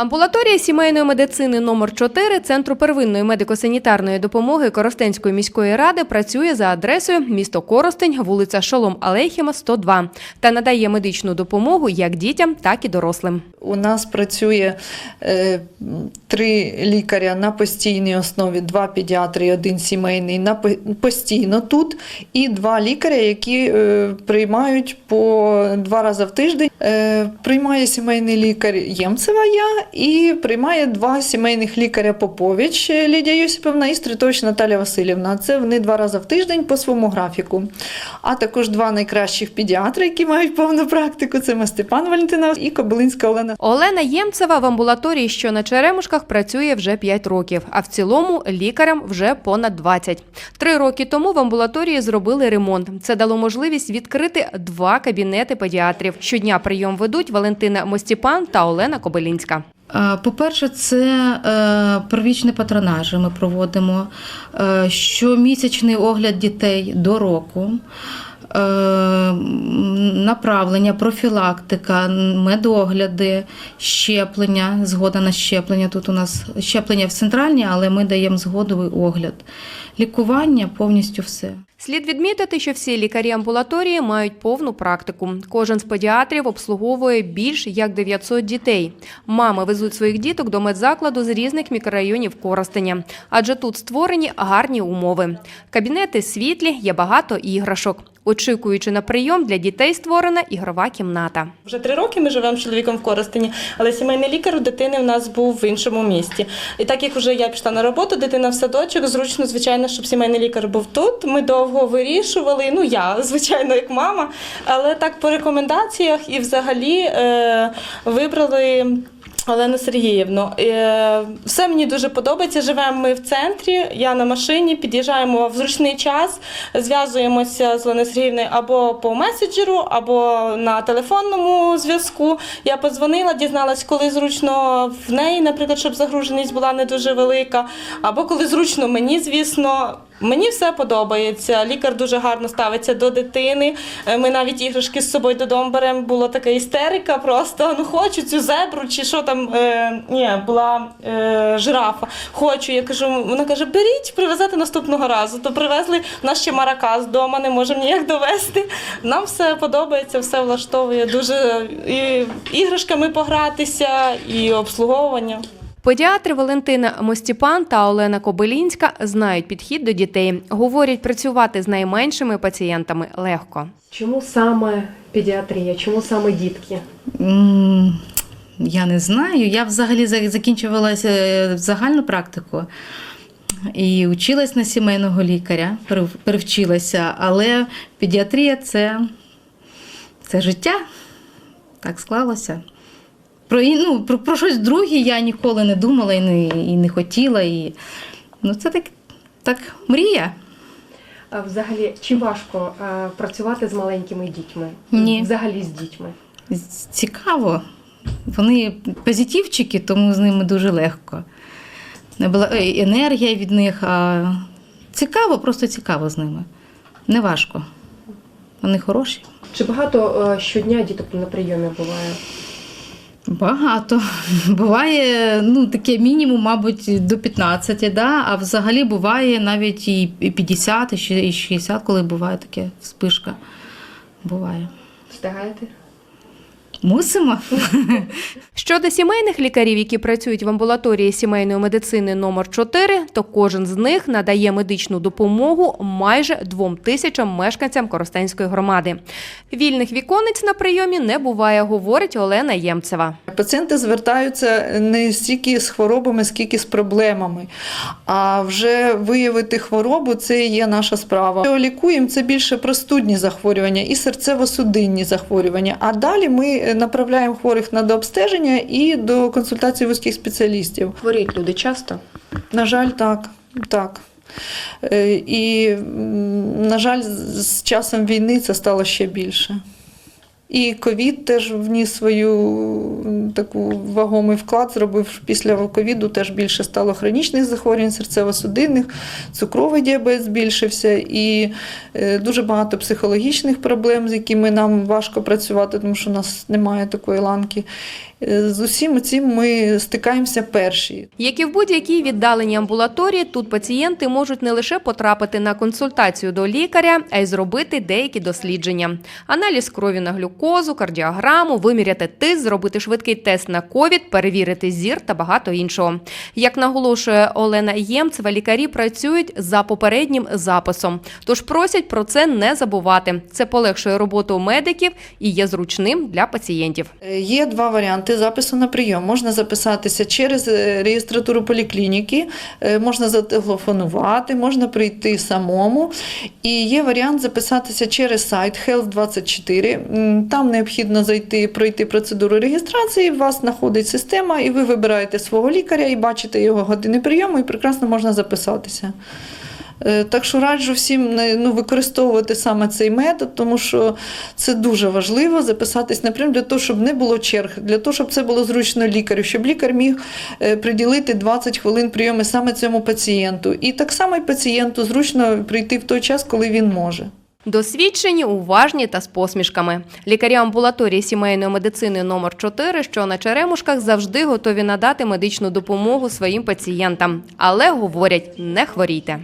Амбулаторія сімейної медицини номер 4 Центру первинної медико-санітарної допомоги Коростенської міської ради працює за адресою місто Коростень, вулиця Шолом Алейхіма, 102 та надає медичну допомогу як дітям, так і дорослим. У нас працює е, три лікаря на постійній основі, два педіатри один сімейний на постійно тут, і два лікаря, які е, приймають по два рази в тиждень. Е, приймає сімейний лікар Ємцева я і приймає два сімейних лікаря Попович Лідія Йосипівна і Стритович Наталя Васильівна. Це вони два рази в тиждень по своєму графіку. А також два найкращих педіатри, які мають повну практику. Це Мастепан Валентина і Кобилинська Олена Олена Ємцева в амбулаторії, що на Черемушках, працює вже 5 років, а в цілому лікарям вже понад 20. Три роки тому в амбулаторії зробили ремонт. Це дало можливість відкрити два кабінети педіатрів. Щодня прийом ведуть Валентина Мостіпан та Олена Кобилінська. Е, По-перше, це е, первічні патронажі ми проводимо, е, щомісячний огляд дітей до року, направлення, профілактика, медогляди, щеплення, згода на щеплення. Тут у нас щеплення в центральній, але ми даємо згодовий огляд. Лікування повністю все. Слід відмітити, що всі лікарі амбулаторії мають повну практику. Кожен з педіатрів обслуговує більш як 900 дітей. Мами везуть своїх діток до медзакладу з різних мікрорайонів Коростеня, адже тут створені гарні умови. Кабінети світлі, є багато іграшок. Очікуючи на прийом, для дітей створена ігрова кімната. Вже три роки ми живемо з чоловіком в Коростені, але сімейний лікар у дитини в нас був в іншому місті. І так як вже я пішла на роботу, дитина в садочок, зручно, звичайно, щоб сімейний лікар був тут. Ми довго вирішували. Ну я, звичайно, як мама. Але так по рекомендаціях і взагалі е, вибрали. Олену Сергіївну, Е, все мені дуже подобається. Живемо ми в центрі. Я на машині, під'їжджаємо в зручний час, зв'язуємося з Оленою Сергіївною або по меседжеру, або на телефонному зв'язку. Я подзвонила, дізналась, коли зручно в неї, наприклад, щоб загруженість була не дуже велика, або коли зручно мені, звісно. Мені все подобається. Лікар дуже гарно ставиться до дитини. Е, Ми навіть іграшки з собою додому беремо. Була така істерика, просто ну хочу цю зебру, чи що там е, ні, була е, жирафа. Хочу. Я кажу, вона каже, беріть, привезете наступного разу. То привезли у нас ще маракас вдома, не можемо ніяк довести. Нам все подобається, все влаштовує. Дуже і іграшками погратися, і обслуговування. Педіатри Валентина Мостіпан та Олена Кобилінська знають підхід до дітей. Говорять, працювати з найменшими пацієнтами легко. Чому саме педіатрія? Чому саме дітки? Я не знаю. Я взагалі за- закінчувала е, загальну практику і училась на сімейного лікаря, перев- перевчилася, але педіатрія це, це життя. Так склалося. Про, ну, про, про щось друге я ніколи не думала і не, і не хотіла. І, ну, це так, так мрія. А взагалі, чи важко е, працювати з маленькими дітьми? Ні. Взагалі з дітьми. Цікаво. Вони позитивчики, тому з ними дуже легко. Не була е, енергія від них, а цікаво, просто цікаво з ними. Не важко. Вони хороші. Чи багато е, щодня діток на прийомі буває? Багато. Буває ну, таке мінімум, мабуть, до 15, да? а взагалі буває навіть і 50, і ще- 60, коли буває таке вспишка. Буває. Встигаєте? Мусимо. Щодо сімейних лікарів, які працюють в амбулаторії сімейної медицини номер 4, то кожен з них надає медичну допомогу майже двом тисячам мешканцям Коростенської громади. Вільних віконець на прийомі не буває, говорить Олена Ємцева. Пацієнти звертаються не стільки з хворобами, скільки з проблемами. А вже виявити хворобу це є наша справа. Що Лікуємо це більше простудні захворювання і серцево-судинні захворювання. А далі ми направляємо хворих на дообстеження і до консультації вузьких спеціалістів. Хворіють люди часто. На жаль, так. так. Е, І, на жаль, з з часом війни це стало ще більше. І ковід теж вніс свою таку вагомий вклад, зробив після ковіду теж більше стало хронічних захворювань, серцево-судинних, цукровий діабет збільшився, і е, дуже багато психологічних проблем, з якими нам важко працювати, тому що у нас немає такої ланки. Е, З усім цим ми стикаємося перші. Як і в будь-якій віддаленій амбулаторії, тут пацієнти можуть не лише потрапити на консультацію до лікаря, а й зробити деякі дослідження: аналіз крові на глюкозу, кардіограму, виміряти тиск, зробити швидкий тест на ковід, перевірити зір та багато іншого. Як наголошує Олена Ємцева, лікарі працюють за попереднім записом, тож просять про це не забувати. Це полегшує роботу медиків і є зручним для пацієнтів. Е, Є два варіанти запису на прийом. Можна записатися через е, реєстратуру поліклініки, е, можна зателефонувати, можна прийти самому. І є варіант записатися через сайт Health24. Там необхідно зайти, пройти процедуру реєстрації. Вас знаходить система, і ви вибираєте свого лікаря і бачите його години прийому, і прекрасно можна записатися. Е, Так що раджу всім ну, використовувати саме цей метод, тому що це дуже важливо записатись на прийом для того, щоб не було черг, для того, щоб це було зручно лікарю, щоб лікар міг е, приділити 20 хвилин прийому саме цьому пацієнту. І так само і пацієнту зручно прийти в той час, коли він може. Досвідчені, уважні та з посмішками. Лікарі амбулаторії сімейної медицини номер 4 що на Черемушках, завжди готові надати медичну допомогу своїм пацієнтам. Але говорять, не хворійте.